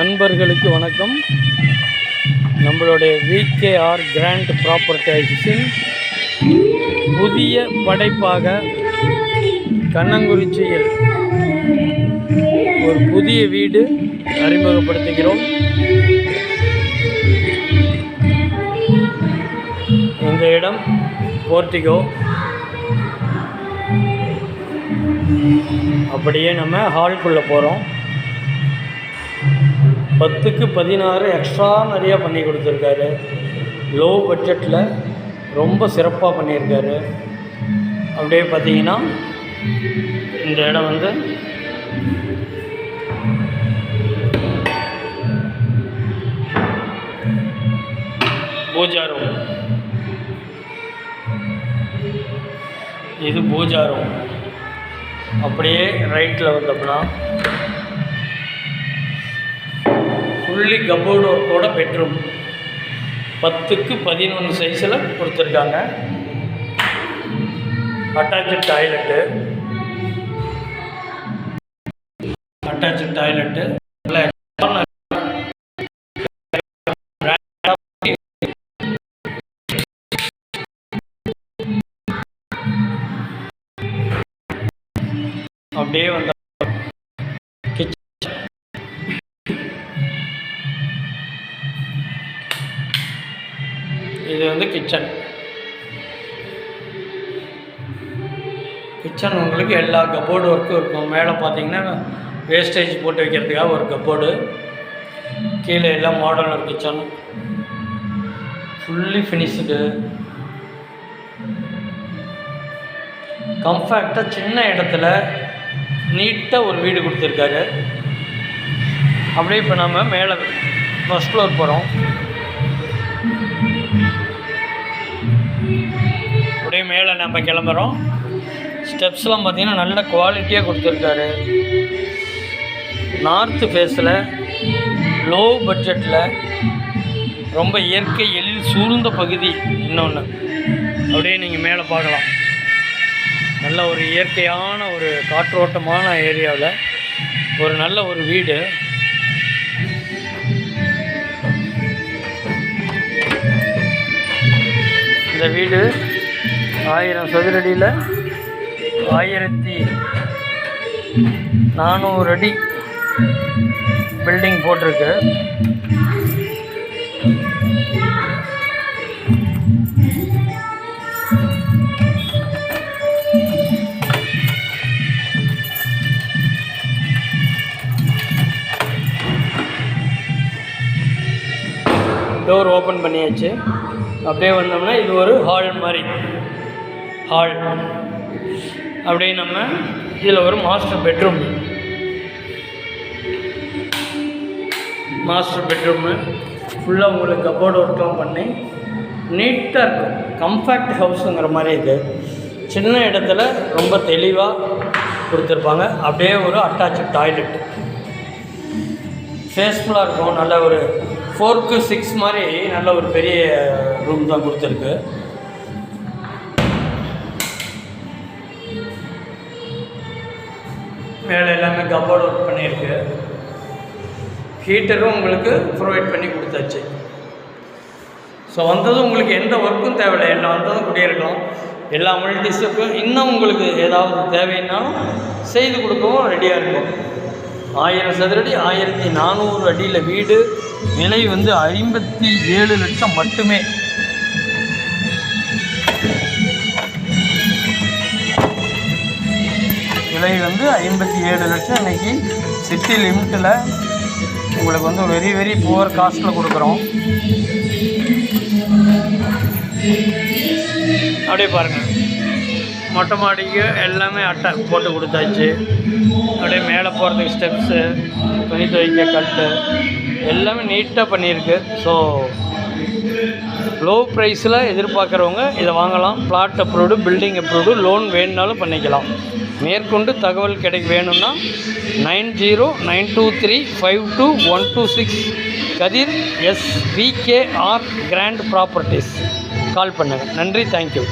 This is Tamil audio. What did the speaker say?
நண்பர்களுக்கு வணக்கம். நம்மளுடைய விகேஆர் கிராண்ட் ப்ராப்பர்டைஸின் புதிய படைப்பாக கண்ணங்குறிச்சியில் ஒரு புதிய வீடு அறிமுகப்படுத்துகிறோம். இந்த இடம் போர்ட்டிகோ. அப்படியே நம்ம ஹால்குள்ளே போகிறோம் பத்துக்கு பதினாறு எக்ஸ்ட்ரா நிறையா பண்ணி கொடுத்துருக்காரு. லோ பட்ஜெட்டில் ரொம்ப சிறப்பாக பண்ணியிருக்காரு. அப்படியே பார்த்தீங்கன்னா இந்த இடம் வந்து பூஜா ரூம் இது பூஜா ரூம் அப்படியே ரைட்டில் வந்தோம்னா ஃபுல்லி கபோர்டோட பெட்ரூம். பத்துக்கு பதினொன்று சைஸில் கொடுத்துருக்காங்க. அட்டாச்சு டாய்லெட்டு அட்டாச்சு டாய்லெட்டு அப்படியே வந்த இது வந்து கிச்சன். கிச்சன் உங்களுக்கு எல்லா கபோர்டு ஒர்க்கும் இருக்கும். மேலே பார்த்தீங்கன்னா வேஸ்டேஜ் போட்டு வைக்கிறதுக்காக ஒரு கப்போர்டு கீழே எல்லாம் மாடலர் கிச்சன் ஃபுல்லி ஃபினிஷ்டு கம்ஃபேக்டாக சின்ன இடத்துல நீட்டாக ஒரு வீடு கொடுத்துருக்காரு. அப்படியே இப்போ நம்ம மேலே ஃபஸ்ட் ஃப்ளோர் போகிறோம் மேலே நம்ம கிளம்புறோம். ஸ்டெப்ஸ்லாம் பார்த்தீங்கன்னா நல்ல குவாலிட்டியாக கொடுத்துருக்காரு. நார்த்து ஃபேஸில் லோ பட்ஜெட்டில் ரொம்ப இயற்கை எழில் சூழ்ந்த பகுதி இன்னொன்று அப்படியே நீங்கள் மேலே பார்க்கலாம். நல்ல ஒரு இயற்கையான ஒரு காற்றோட்டமான ஏரியாவில் ஒரு நல்ல ஒரு வீடு. இந்த வீடு ஆயிரம் சதுரடியில் ஆயிரத்தி நானூறு அடி பில்டிங் போட்டிருக்கு. டோர் ஓப்பன் பண்ணியாச்சு. அப்படியே வந்தோம்னா இது ஒரு ஹால் மாதிரி. ஹால் அப்படியே நம்ம இதில் ஒரு மாஸ்டர் பெட்ரூம் மாஸ்டர் பெட்ரூமு ஃபுல்லாக உங்களுக்கு கபோர்டு ஒர்க்லாம் பண்ணி நீட்டாக இருக்கும். கம்ஃபேக்ட் ஹவுஸுங்கிற மாதிரி இது. சின்ன இடத்துல ரொம்ப தெளிவாக கொடுத்துருப்பாங்க. அப்படியே ஒரு அட்டாச்சு டாய்லெட் ஃபேஸ்ஃபுல்லாக இருக்கும். நல்ல ஒரு ஃபோர்க்கு சிக்ஸ் மாதிரி நல்ல ஒரு பெரிய ரூம் தான் கொடுத்துருக்கு. மேலே எல்லாமே கபோர்டு ஒர்க் பண்ணியிருக்கு. ஹீட்டரும் உங்களுக்கு ப்ரொவைட் பண்ணி கொடுத்தாச்சு. ஸோ வந்ததும் உங்களுக்கு எந்த ஒர்க்கும் தேவையில்லை. எல்லாம் வந்ததும் குடியிருக்கலாம். எல்லா அமினிட்டிஸுக்கும் இன்னும் உங்களுக்கு ஏதாவது தேவைன்னாலும் செய்து கொடுக்கவும் ரெடியாக இருக்கும். ஆயிரம் சதுரடி ஆயிரத்தி நானூறு அடியில் வீடு. விலை வந்து ஐம்பத்தி ஏழு லட்சம் மட்டுமே. விலை வந்து ஐம்பத்தி ஏழு லட்சம் இன்றைக்கி சிட்டி லிமிட்டில் உங்களுக்கு வந்து வெரி வெரி புவர் காஸ்ட்டில் கொடுக்குறோம். அப்படியே பாருங்கள் மொட்டை மாடிக்கு எல்லாமே அட்டை போட்டு கொடுத்தாச்சு. அப்படியே மேலே போகிறதுக்கு ஸ்டெப்ஸு துணி துவைக்க கட்டு எல்லாமே நீட்டாக பண்ணியிருக்கு. ஸோ லோ ப்ரைஸில் எதிர்பார்க்குறவங்க இதை வாங்கலாம். Flat approved building approved loan வேணுனாலும் பண்ணிக்கலாம். மேற்கொண்டு தகவல் கிடைக்க வேணும்னா nine zero nine two three five two one two six. Kathir S V K R grand properties call பண்ணுங்கள் நன்றி. Thank you